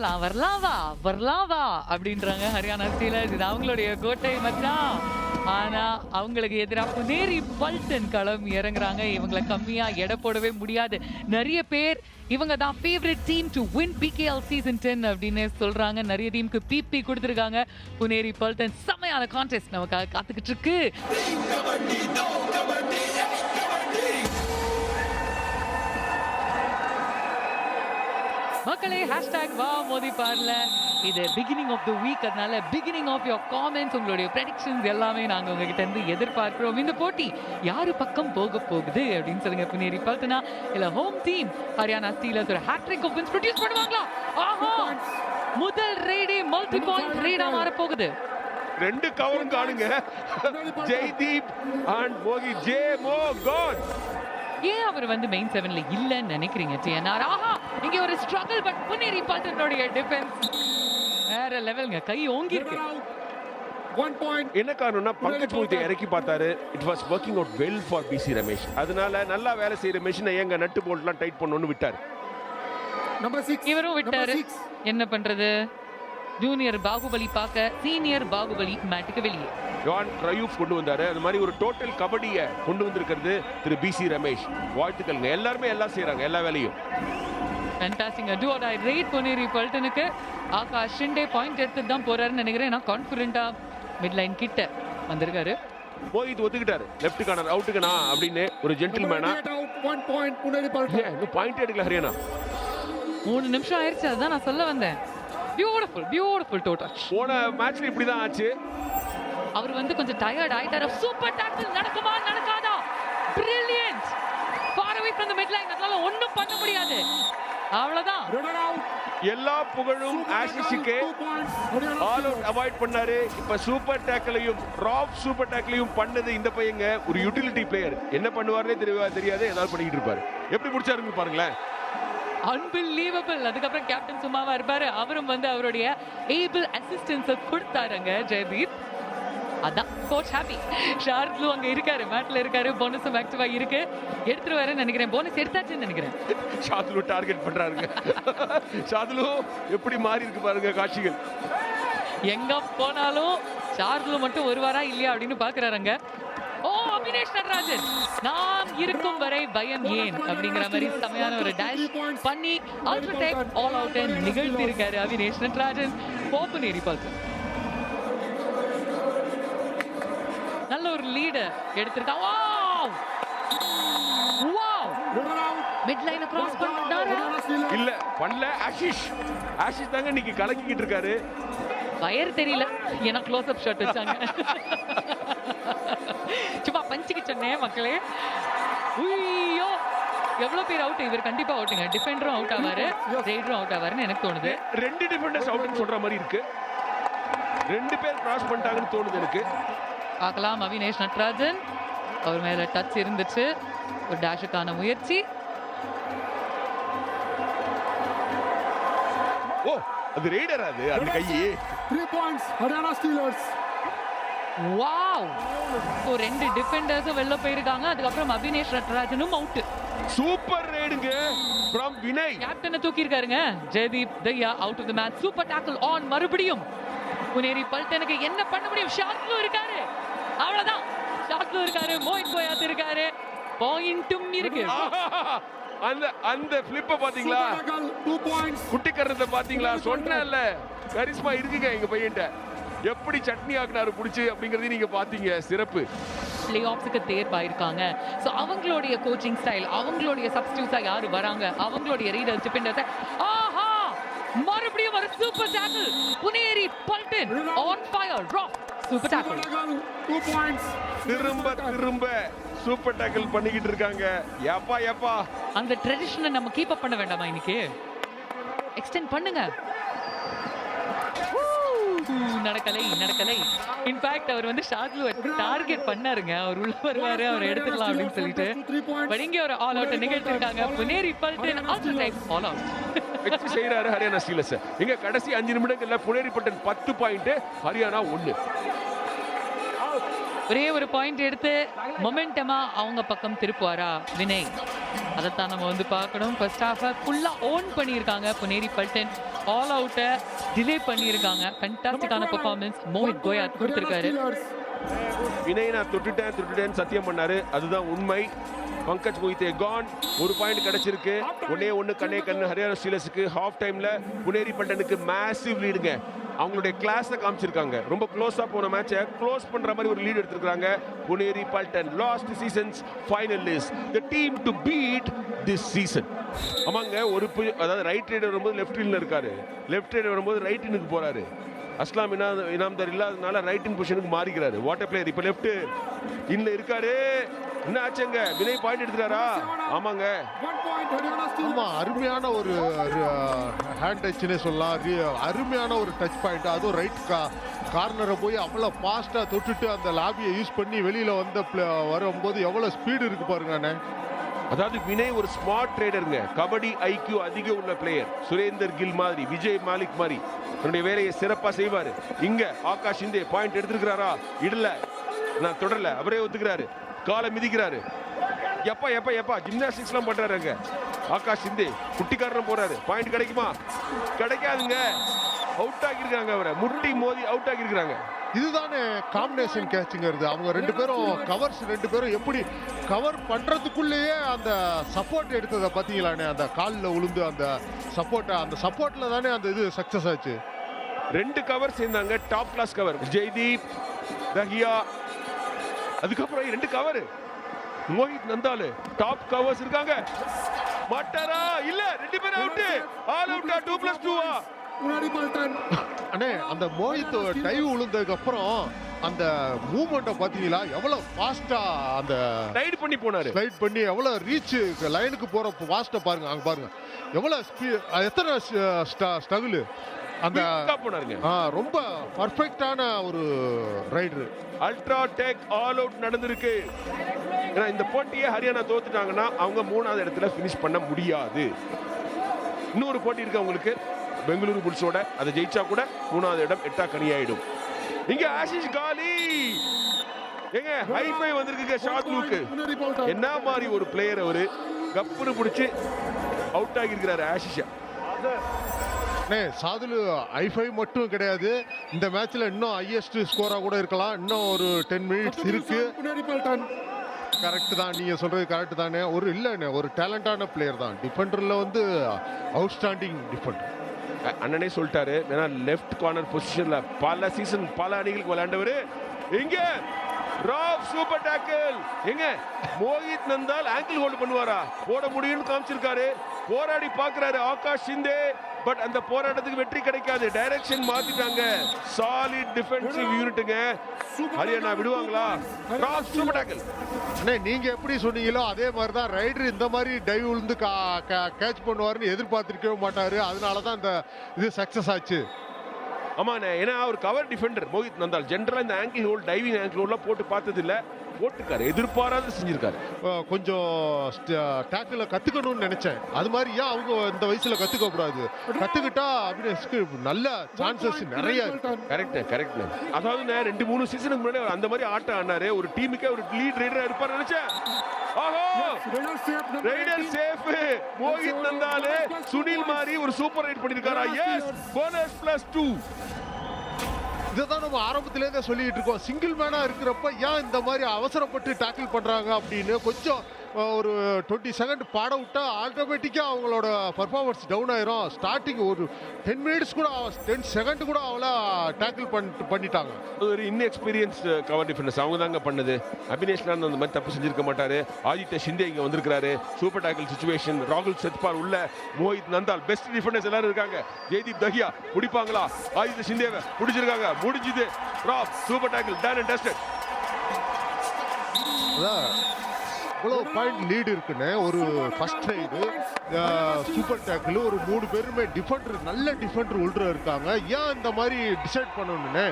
வரலாம் வரலாம் வா வரலாம் வா அப்படின்றாங்க ஹரியானா ஸ்டீலர்ஸ் இது அவங்களுடைய கோட்டை மச்சான் ஆனா அவங்களுக்கு எதிராக புனேரி பல்டன் களம் இறங்குறாங்க. இவங்களை கம்மியா எடை போடவே முடியாது. நிறைய பேர் இவங்க தான் favourite team to win PKL season ten அப்படின்னு சொல்றாங்க. நிறைய டீமுக்கு பிபி கொடுத்துருக்காங்க. புனேரி பல்டன் செம்மையான கான்டெஸ்ட் நமக்காக காத்துக்கிட்டு இருக்கு. மக்களே ஹேஷ்டாக் வா மோதி பாருல இது பிகினிங் ஆஃப் த வீக் அதனால பிகினிங் ஆஃப் யோர் காமெண்ட்ஸ் உங்களுடைய ப்ரெடிக்ஷன்ஸ் எல்லாமே நாங்கள் உங்ககிட்ட இருந்து எதிர்பார்க்கிறோம். இந்த போட்டி யாரு பக்கம் போக போகுது அப்படின்னு சொல்லுங்க புனேரி பல்தனா இல்ல ஹோம் டீம் ஹரியானா ஸ்டீலர்ஸ் ஒரு hat trick of wins produce பண்ணுவாங்களா? ஆஹா! முதல் ரெய்டே மல்டி பாயிண்ட் ரெய்டா மாற போகுது ரெண்டு கவரும் காணுங்க. Jaideep and Mohit J Mo god ஏன் அவர் வந்து மெயின் செவன்ல இல்லன்னு நினைக்கிறீங்க டிஎன்ஆர் ஆஹா! இங்க ஒரு ஸ்ட்ரகிள் பட் புனேரி பல்டனுடைய டிஃபென்ஸ் வேற லெவல்ங்க கை ஓங்கி இருக்கு. என்ன காரணம்னா பங்கஜ் மோகித்தை இறக்கி பார்த்தாரு. It was working out well for PC Ramesh அதனால நல்லா வேலை செய்யற மெஷினை எங்க நட்டு போல்ட்லாம் டைட் பண்ணணும்னு விட்டார். இவரும் விட்டாரு. என்ன பண்றது? ஜூனியர் பாகுபலி பார்க்க சீனியர் பாகுபலி மேட்டுக்கு வெளியே. ஜான் ரயூப் கொண்டு வந்தாரு. அது மாதிரி ஒரு டோட்டல் கபடியை கொண்டு வந்திருக்கிறது திரு பிசி ரமேஷ் வாழ்த்துக்கள்ங்க. எல்லாருமே எல்லாம் செய்றாங்க. எல்லா வேலையும். Fantastic do or die raid Puneri பல்டனுக்கு Aakash Shinde point எடுத்துட்டு தான் போறாருன்னு நினைக்கிறேன். நான் கான்ஃபிடென்ட்டா மிட் லைன் கிட்ட வந்திருக்காரு. மோகித் ஒத்துக்கிட்டாரு. லெஃப்ட் கார்னர் அவுட்டுக்கணா அப்படின்னு ஒரு ஜென்டில்மேனா பாயிண்ட் எடுக்கல ஹரியானா. மூணு நிமிஷம் ஆயிடுச்சு அதுதான் நான் சொல்ல வந்தேன். பியூட்டிஃபுல் பியூட்டிஃபுல் டோட்டல் போன மேட்ச்ல இப்படிதான் ஆச்சு. அவர் வந்து கொஞ்சம் டயர்ட் ஆயிட்டாரு. சூப்பர் டாக்கிள் நடக்குமா நடக்காதா? Brilliant for away from the mid line அதனால ஒண்ணும் பண்ண முடியாது. அவ்வளவுதான். எல்லா புகழும். Haryana all out. அவாய்ட் பண்ணாரு. இப்ப சூப்பர் டேக்கிளையும் ராப் சூப்பர் டேக்கிளையும் பண்ணது இந்த பையங்க ஒரு யூட்டிலிட்டி பிளேயர் என்ன பண்ணுவாருனே தெரியவா தெரியாது ஏதாவது பண்ணிக்கிட்டு இருப்பாரு. எப்படி முடிச்சாருன்னு பாருங்களேன். அன்பிலீவபிள் அதுக்கப்புறம் கேப்டன் சும்மாவா இருப்பாரு. அவரும் வந்து அவருடைய ஏபிள் அசிஸ்டன்ஸை கொடுத்தாருங்க ஜெயதீப். அதான். கோச் ஹாப்பி ஷார்க்லு அங்க இருக்காரு. மேட்ல இருக்காரு. போனஸும் ஆக்டிவா இருக்கு. எடுத்துட்டு வரேன்னு நினைக்கிறேன். போனஸ் எடுத்தாச்சுன்னு நினைக்கிறேன். ஷாதுலு டார்கெட் பண்றாருங்க. ஷாதுலு எப்படி மாறி இருக்கு பாருங்க காட்சிகள். எங்க போனாலும் ஷார்க்லு மட்டும் வருவாரா இல்லையா அப்படின்னு பாக்குறாருங்க. ஓ அபினேஷ் நடராஜன். நாம் இருக்கும் வரை பயம் ஏன்? அப்படிங்கிற மாதிரி செமையான ஒரு டேஷ் பண்ணி அல்ட்ராடெக் ஆல் அவுட் நிகழ்த்தி இருக்காரு அபினேஷ் நடராஜன். போப்பு நேரி பார்த்து நல்ல ஒரு லீடு எடுத்திருக்கான் வாவ் வாவ். மிட் லைனை கிராஸ் பண்ணிட்டாரு. இல்ல பண்ணல. ஆஷிஷ் ஆஷிஷ் தாங்க இன்னைக்கு கலக்கிக்கிட்டு இருக்காரு. வயர் தெரியல. ஏன்னா க்ளோஸ் அப் ஷாட் வச்சாங்க. சும்மா பஞ்சுக்கு சொன்னேன் மக்களே. ஐயோ எவ்வளவு பேர் அவுட் இவர் கண்டிப்பா அவுட்டுங்க டிஃபெண்டரும் அவுட் ஆவாரு. ரைடரும் அவுட் ஆவாருன்னு எனக்கு தோணுது. ரெண்டு டிஃபெண்டர்ஸ் அவுட்னு சொல்ற மாதிரி இருக்கு. ரெண்டு பேர் கிராஸ் பண்ணிட்டாங்கன்னு தோணுது எனக்கு. பார்க்கலாம். அவினேஷ் நட்ராஜன் அவர் மேல டச் இருந்துச்சு. ஒரு டேஷுக்கான முயற்சி. ஓ அது ரெய்டர் அது அந்த கையே. Three points. Haryana Steelers. Wow so ரெண்டு டிஃபெண்டர்ஸும் வெளில போயிருக்காங்க. அதுக்கப்புறம் அபினேஷ் நட்ராஜனும் அவுட் சூப்பர் ரைடுங்க ஃப்ரம் வினய் கேப்டனை தூக்கியிருக்காருங்க. Jaideep Dahiya out of the match super tackle on மறுபடியும். புனேரி பல்டனுக்கு என்ன பண்ண முடியும்? ஷாட்லு இருக்காரு. ஷாட்லு இருக்காரு மோஹித் கோயாத் இருக்காரு. பாயிண்ட்டும் இருக்கு. அந்த அந்த பிளிப்ப பாத்தீங்களா. குட்டி கரணத்தை பாத்தீங்களா? சொன்னேன்ல. கரிஸ்மா இருக்குங்க எங்க பையன்ட்ட எப்படி சட்னி ஆக்குனாரு புடிச்சு அப்படிங்கறதையும் நீங்க பாத்தீங்க. சிறப்பு. பிளே ஆஃப்ஸுக்கு தேர்வாயிருக்காங்க. ஸோ அவங்களுடைய கோச்சிங் ஸ்டைல் அவங்களுடைய சப்ஸ்டியூட்ஸாக யார் வராங்க? அவங்களுடைய ரீடர்ஸ் டிபெண்டர்ஸ் ஆஹா! மறுபடியும் ஒரு super tackle Puneri Paltan on fire rock super Super tackle tackle. Two points. திரும்ப திரும்ப சூப்பர் டேக்கிள் பண்ணிக்கிட்டு இருக்காங்க எப்பா எப்பா அந்த ட்ரெடிஷனை நம்ம கீப் அப் பண்ண வேண்டாமா இன்னைக்கு எக்ஸ்டெண்ட் பண்ணுங்க நடக்கலை நடக்கலை. இன்ஃபேக்ட் அவர் வந்து ஷார்ட்ல டார்கெட் பண்ணாருங்க. அவர் உள்ள வருவாரு அவர் எடுத்துக்கலாம் அப்படின்னு சொல்லிட்டு. பட் இங்க ஒரு all out நிகழ்த்திருக்காங்க. Puneri Paltan also type all out வச்சு செய்யறாரு ஹரியானா ஸ்டீலர்ஸ். இங்க கடைசி அஞ்சு நிமிடங்கள்ல புனேரி பட்டன் பத்து பாயிண்ட் ஹரியானா ஒண்ணு ஒரே ஒரு பாயிண்ட் எடுத்து மொமெண்டமா அவங்க பக்கம் திருப்புவாரா? வினய். அதைத்தான் நம்ம வந்து பார்க்கணும். ஃபர்ஸ்ட் ஹாஃபை ஃபுல்லாக ஓன் பண்ணியிருக்காங்க புனேரி பல்டன் ஆல் அவுட்டை டிலே பண்ணியிருக்காங்க. ஃபென்டாஸ்டிக்கான பெர்ஃபார்மன்ஸ் மோஹித் கோயா கொடுத்திருக்காரு. வினய் நான் தொட்டுட்டேன் தொட்டுட்டேன் சத்தியம் பண்ணாரு. அதுதான் உண்மை. பங்கஜ் மொய்தே கான் ஒரு பாயிண்ட் கிடைச்சிருக்கு. ஒன்னே ஒன்னு கண்ணே கண்ணு. ஹரியானா ஸ்டீலர்ஸுக்கு ஹாஃப் டைம்ல புனேரி பண்டனுக்கு மேசிவ் லீடுங்க அவங்களுடைய கிளாஸை காமிச்சிருக்காங்க. ரொம்ப க்ளோஸாக போன மேட்சை க்ளோஸ் பண்ணுற மாதிரி ஒரு லீட் எடுத்திருக்காங்க Puneri Paltan last seasons final is the team to beat this season ஆமாங்க ஒரு அதாவது ரைட் ரைடர் வரும்போது லெஃப்ட் இன்ல இருக்காரு. லெஃப்ட் ரைடர் வரும்போது ரைட் இன்னுக்கு போகிறாரு அஸ்லாம் இனா இனாம்தார் இல்லாதனால ரைட் இன் பொசிஷனுக்கு மாறிக்கிறாரு. வாட்டர் பிளேயர் இப்போ லெஃப்ட் இன்ன இருக்காரு. என்ன ஆச்சுங்க வினய் பாயிண்ட் எடுத்துறாரா ஆமாங்க. ஆமா அருமையான ஒரு ஹேண்ட் டச்னே சொல்லலாம். அருமையான ஒரு டச் பாயிண்ட் அதுவும் ரைட் கார்னரை போய் அவ்வளோ ஃபாஸ்ட்டாக தொட்டுட்டு அந்த லாபியை யூஸ் பண்ணி வெளியில் வந்த வரும்போது எவ்வளோ ஸ்பீடு இருக்கு பாருங்க அண்ணே. அதாவது வினய் ஒரு ஸ்மார்ட் ட்ரேடருங்க கபடி ஐக்யூ அதிகம் உள்ள பிளேயர் சுரேந்தர் கில் மாதிரி விஜய் மாலிக் மாதிரி. தன்னுடைய வேலையை சிறப்பா செய்வாரு. இங்க ஆகாஷ் இந்தே பாயிண்ட் எடுத்திருக்கிறாரா? இடல நான் தொடரல. அவரே ஒத்துக்கிறாரு. காலை மிதிக்கிறாரு. எப்பா எப்பா எப்பா ஜிம்னாஸ்டிக்ஸ்லாம் பண்றாரு அங்க. ஆகாஷ் இந்தே குட்டிக்காரன் போறாரு. பாயிண்ட் கிடைக்குமா? கிடைக்காதுங்க. அவுட் ஆகியிருக்காங்க அவரை. முட்டி மோதி அவுட் ஆகியிருக்காங்க இதுதானே காம்பினேஷன் கேட்சுங்கிறது அவங்க ரெண்டு பேரும் கவர்ஸ் ரெண்டு பேரும் எப்படி கவர் பண்றதுக்குள்ளேயே அந்த சப்போர்ட் எடுத்ததை பார்த்தீங்களாண்ணே? அந்த காலில் விழுந்து அந்த சப்போர்ட்டை அந்த சப்போர்ட்டில் தானே அந்த இது சக்ஸஸ் ஆச்சு? ரெண்டு கவர் சேர்ந்தாங்க. Top class cover Jaideep Dahiya அதுக்கப்புறம் ரெண்டு cover Mohit Nandal top covers இருக்காங்க. மாட்டாரா? இல்ல ரெண்டு பேரும் அவுட் ஆல் அவுட்டா டூ பிளஸ் டூவா Puneri Paltan. அண்ணே அந்த மோஹித் டைவ் விழுந்ததுக்கு அப்புறம் அந்த மூமெண்ட்டை பார்த்தீங்களா எவ்வளோ ஃபாஸ்டா அந்த ரைடு பண்ணி போனாரு. ஸ்லைட் பண்ணி எவ்வளோ ரீச் லைனுக்கு போகிற ஃபாஸ்ட்டை பாருங்க அங்கே பாருங்க. எவ்வளோ ஸ்பீ எத்தனை ஸ்ட்ரகிள் அந்த ரொம்ப பர்ஃபெக்டான ஒரு raider ultra tech all out நடந்திருக்கு. ஏன்னா இந்த போட்டியை ஹரியானா தோத்துட்டாங்கன்னா அவங்க மூணாவது இடத்துல ஃபினிஷ் பண்ண முடியாது. இன்னொரு போட்டி இருக்கு அவங்களுக்கு. பெங்களூரு புல்ஸோட. அதை ஜெயிச்சா கூட மூணாவது இடம் எட்டா கனியாயிடும் இங்க ஆஷிஷ் காலி! ஏங்க ஹைஃபை வந்திருக்குங்க ஷாத் லூக்கு. Puneri Paltan. என்ன மாதிரி ஒரு பிளேயர் அவரு? கப்புனு பிடிச்சி அவுட் ஆகியிருக்கிறாரு ஆஷிஷா. அண்ணே சாதுலு ஐஃபை மட்டும் கிடையாது. இந்த மேட்ச்ல இன்னும் ஹையஸ்ட் ஸ்கோரா கூட இருக்கலாம். இன்னும் ஒரு டென் மினிட்ஸ் இருக்கு. கரெக்ட் தான் நீங்க சொல்றது கரெக்ட் தானே. ஒரு இல்லைண்ணே ஒரு டேலண்டான பிளேயர் தான். டிஃபெண்டர்ல வந்து அவுட்ஸ்டாண்டிங் டிஃபெண்டர் அண்ணனே சொல்லிட்டாரு. ஏன்னா லெஃப்ட் கார்னர் பொசிஷன்ல பல சீசன் பல அணிகளுக்கு விளையாண்டவர். இங்க ராவ் சூப்பர் டேக்கிள் எங்க? மோஹித் நந்தால் ஆங்கிள் ஹோல்ட் பண்ணுவாரா? போட முடியும்னு காமிச்சிருக்காரு. போராடி பார்க்கறாரு ஆகாஷ் சிந்தே பட் அந்த போராட்டத்துக்கு வெற்றி கிடைக்காது. டைரக்ஷன் மாத்திட்டாங்க. சாலிட் டிஃபென்சிவ் யூனிட்டுங்க ஹரியானா விடுவாங்களா? ராவ் சூப்பர் டேக்கிள் அண்ணே நீங்க எப்படி சொன்னீங்களோ அதே மாதிரி தான் ரைடர் இந்த மாதிரி டைவ் விழுந்து கேட்ச் பண்ணுவாருன்னு எதிர்பார்த்திருக்கவே மாட்டாரு. அதனால தான் இந்த இது சக்சஸ் ஆச்சு. ஆமாண்ணே. ஏன்னா அவர் கவர் டிஃபெண்டர் மோஹித் நந்தால். ஜென்ரலாக இந்த ஆங்கிள் ஹோல் டைவிங் ஆங்கிள் ஹோல்லாம் போட்டு பார்த்ததில்லை. இல்ல போட்டுருக்காரு எதிர்பாராத செஞ்சிருக்காரு. கொஞ்சம் டேக்கில் கத்துக்கணும்னு நினைச்சேன். அது மாதிரி ஏன் அவங்க இந்த வயசுல கத்துக்க கூடாது கத்துக்கிட்டா அபினேஷ்க்கு நல்ல சான்சஸ் நிறைய. கரெக்ட் கரெக்ட் அதாவது ரெண்டு மூணு சீசனுக்கு முன்னாடி அந்த மாதிரி ஆட்டம் ஆடினாரு. ஒரு டீமுக்கே ஒரு லீட் ரைடரா இருப்பார் நினைச்சேன். ரைடர் 18. சேஃப் மோஹித் நந்தாலே சுனில் மாதிரி ஒரு சூப்பர் ரைட் பண்ணிருக்காரா? எஸ் போனஸ் பிளஸ் டூ இதைதான் நம்ம ஆரம்பத்திலேருந்தே சொல்லிட்டு இருக்கோம். சிங்கிள் மேனா இருக்கிறப்ப ஏன் இந்த மாதிரி அவசரப்பட்டு டேக்கிள் பண்றாங்க அப்படின்னு கொஞ்சம் ஒரு டுவெண்ட்டி செகண்ட் பாட விட்டா ஆட்டோமேட்டிக்காக அவங்களோட பர்ஃபார்மன்ஸ் டவுன் ஆயிரும். ஸ்டார்டிங் ஒரு டென் மினிட்ஸ் கூட டென் செகண்ட் கூட அவளை டேக்கிள் பண்ணிட்டு பண்ணிட்டாங்க. ஒரு இன்எக்ஸ்பீரியன்ஸ் கவர் டிஃபெண்டர்ஸ் அவங்க தாங்க பண்ணது. அபினேஷ்லான் அந்த மாதிரி தப்பு செஞ்சிருக்க மாட்டாரு. ஆதித்ய ஷிந்தே இங்க வந்திருக்காரு சூப்பர் டேக்கிள் சுச்சுவேஷன் ராகுல் சத்பால் உள்ள. மோஹித் நந்தால் பெஸ்ட் டிஃபெண்டர்ஸ் எல்லாரும் இருக்காங்க. ஜெய்தீப் தஹியா பிடிப்பாங்களா ஆதித்ய ஷிந்தேவை பிடிச்சிருக்காங்க முடிஞ்சுது. Rap super tackle done and dusted அதான் இவ்வளோ பாயிண்ட் லீடு இருக்குன்னு ஒரு ஃபர்ஸ்ட் ரைடு சூப்பர் டேக்கிள் ஒரு மூணு பேருமே டிஃபெண்டர் நல்ல டிஃபெண்டர் உள்ள இருக்காங்க. ஏன் இந்த மாதிரி டிசைட் பண்ணணுன்னு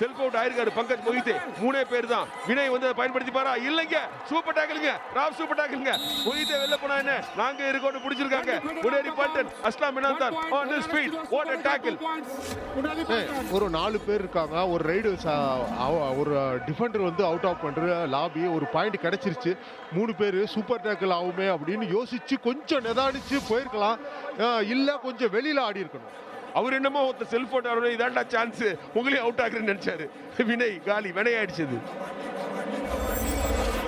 செல்ஃப் அவுட் ஆயிருக்காரு பங்கஜ் மொஹித்தே மூணே பேர் தான் வினய் வந்து அதை பயன்படுத்தி பாரா இல்லைங்க. சூப்பர் டேக்கிளுங்க ராப் சூப்பர் டேக்கிளுங்க மொஹித்தே வெளில போனா என்ன? நாங்க இருக்கோம்னு பிடிச்சிருக்காங்க. முனேரி பாட்டன் Aslam மினாந்தார் on the speed what a tackle ஒரு நாலு பேர் இருக்காங்க. ஒரு ரைடு ஒரு டிஃபெண்டர் வந்து அவுட் ஆஃப் பண்ற லாபி ஒரு பாயிண்ட் கிடைச்சிருச்சு. மூணு பேர் சூப்பர் டேக்கிள் ஆகுமே அப்படின்னு யோசிச்சு கொஞ்சம் நிதானிச்சு போயிருக்கலாம். இல்லை இல்ல கொஞ்சம் வெளியில ஆடி இருக்கணும் அவர் என்னமோ ஒருத்தர் செல்போன் ஆடணும் இதாண்டா சான்ஸ் உங்களையும் அவுட் ஆகுறேன்னு நினைச்சாரு. வினை காலி Vinay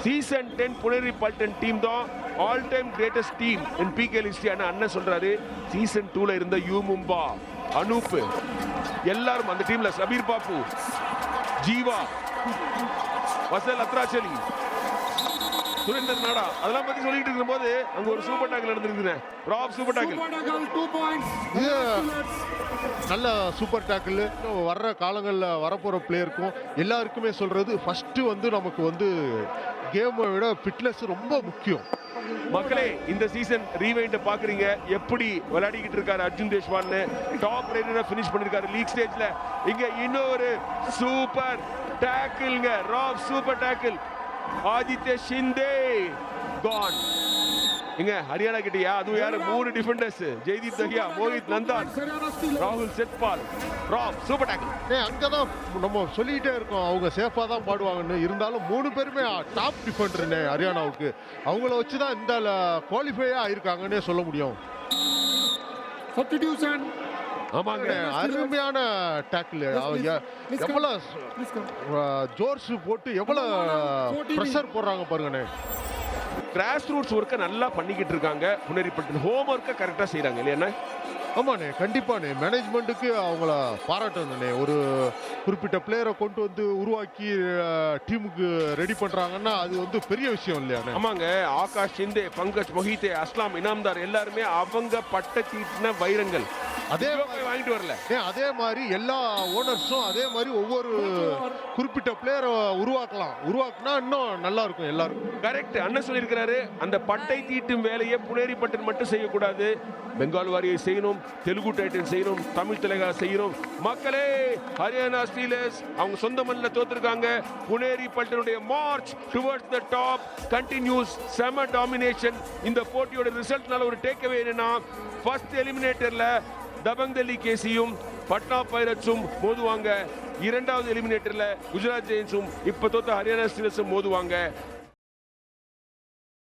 season ten Puneri Paltan team தான் all time greatest team in PK லிஸ்டியான அண்ணன் சொல்றாரு சீசன் டூல இருந்த யூ மும்பா அனூப் எல்லாரும் அந்த டீம்ல சபீர் பாப்பு ஜீவா வசல் அத்ராச்சலி சுரேந்தர் நாடா. அதெல்லாம் பத்தி சொல்லிட்டு இருக்கும்போது அங்க ஒரு சூப்பர் டாக்கில் நடந்திருக்குங்க ராப் சூப்பர் டாக்கில். நல்ல சூப்பர் டேக்கிள் வர்ற காலங்களில் வரப்போகிற பிளேயருக்கும் எல்லாருக்குமே சொல்கிறது ஃபஸ்ட்டு வந்து நமக்கு வந்து கேமை விட ஃபிட்னஸ் ரொம்ப முக்கியம். மக்களே இந்த சீசன் ரீவைண்ட பாக்குறீங்க. எப்படி விளையாடிக்கிட்டு இருக்காரு அர்ஜுன் தேஷ்வான் டாப் ரேட்டடா ஃபினிஷ் பண்ணிருக்காரு லீக் ஸ்டேஜ்ல இங்க இன்னொரு சூப்பர் டேக்கிள்ங்க ராப் சூப்பர் டேக்கிள் ஆதித்ய ஷிந்தே கான் இங்க ஹரியானா கிட்டயா? அதுவும் யாரு? மூணு டிஃபெண்டர்ஸ் ஜெய்தீப் தஹியா மோஹித் நந்தான். ராகுல் செட்பால். ராப் சூப்பர் டேக்கிள் ஏ அங்கே தான் நம்ம சொல்லிக்கிட்டே இருக்கோம். அவங்க சேஃபாக தான் பாடுவாங்கன்னு. இருந்தாலும் மூணு பேருமே டாப் டிஃபெண்டர்னே ஹரியானாவுக்கு. அவங்கள வச்சு தான் இந்த குவாலிஃபையே ஆயிருக்காங்கன்னே சொல்ல முடியும். Substitution. ஆமாங்க. அருமையான டேக்கிள். எவ்வளோ. ஜோர்ஸ் போட்டு எவ்வளோ ப்ரெஷர் போடுறாங்க பாருங்கண்ணே. கிராஸ் ரூட்ஸ் ஒர்க்கை நல்லா பண்ணிக்கிட்டு இருக்காங்க. புனரிப்பட்டு ஹோம் ஒர்க்கை கரெக்டா செய்றாங்க இல்லையா ஆமாண்ணே கண்டிப்பாண்ணே. மேனேஜ்மெண்ட்டுக்கு அவங்கள பாராட்டணுண்ணே ஒரு குறிப்பிட்ட பிளேயரை கொண்டு வந்து உருவாக்கி டீமுக்கு ரெடி பண்ணுறாங்கன்னா அது வந்து பெரிய விஷயம் இல்லையாண்ணே. ஆமாங்க. ஆகாஷ் ஷிந்தே பங்கஜ் மொஹிதே அஸ்லாம் இனாம்தார் எல்லாருமே அவங்க பட்ட தீட்டின வைரங்கள். அதே போய் வாங்கிட்டு வரல. அதே மாதிரி எல்லா ஓனர்ஸும் அதே மாதிரி ஒவ்வொரு குறிப்பிட்ட பிளேயரை உருவாக்கலாம். உருவாக்குனா இன்னும் நல்லா இருக்கும் எல்லாருக்கும். கரெக்ட் அண்ணன் சொல்லியிருக்கிறாரு அந்த பட்டை தீட்டும் வேலையை புனேரி பட்டன் மட்டும் செய்யக்கூடாது. பெங்கால் வாரியை செய்யணும் தெலுங்கு டைட்டன் செய்யணும் தமிழ் தெலுங்கா செய்யணும். மக்களே ஹரியானா ஸ்டீலர்ஸ் அவங்க சொந்த மண்ணில் தோத்துருக்காங்க. Puneri பல்டனுடைய march towards the top continues செம டாமினேஷன் இந்த போட்டியோட ரிசல்ட்னால ஒரு டேக்அவே என்னன்னா ஃபர்ஸ்ட் எலிமினேட்டர்ல டபங் டெல்லி கேசியும் பட்னா பைரட்ஸும் மோதுவாங்க. இரண்டாவது எலிமினேட்டர்ல குஜராத் ஜெயின்ஸும் இப்ப தோத்த ஹரியானா ஸ்டீலர்ஸும் மோதுவாங்க.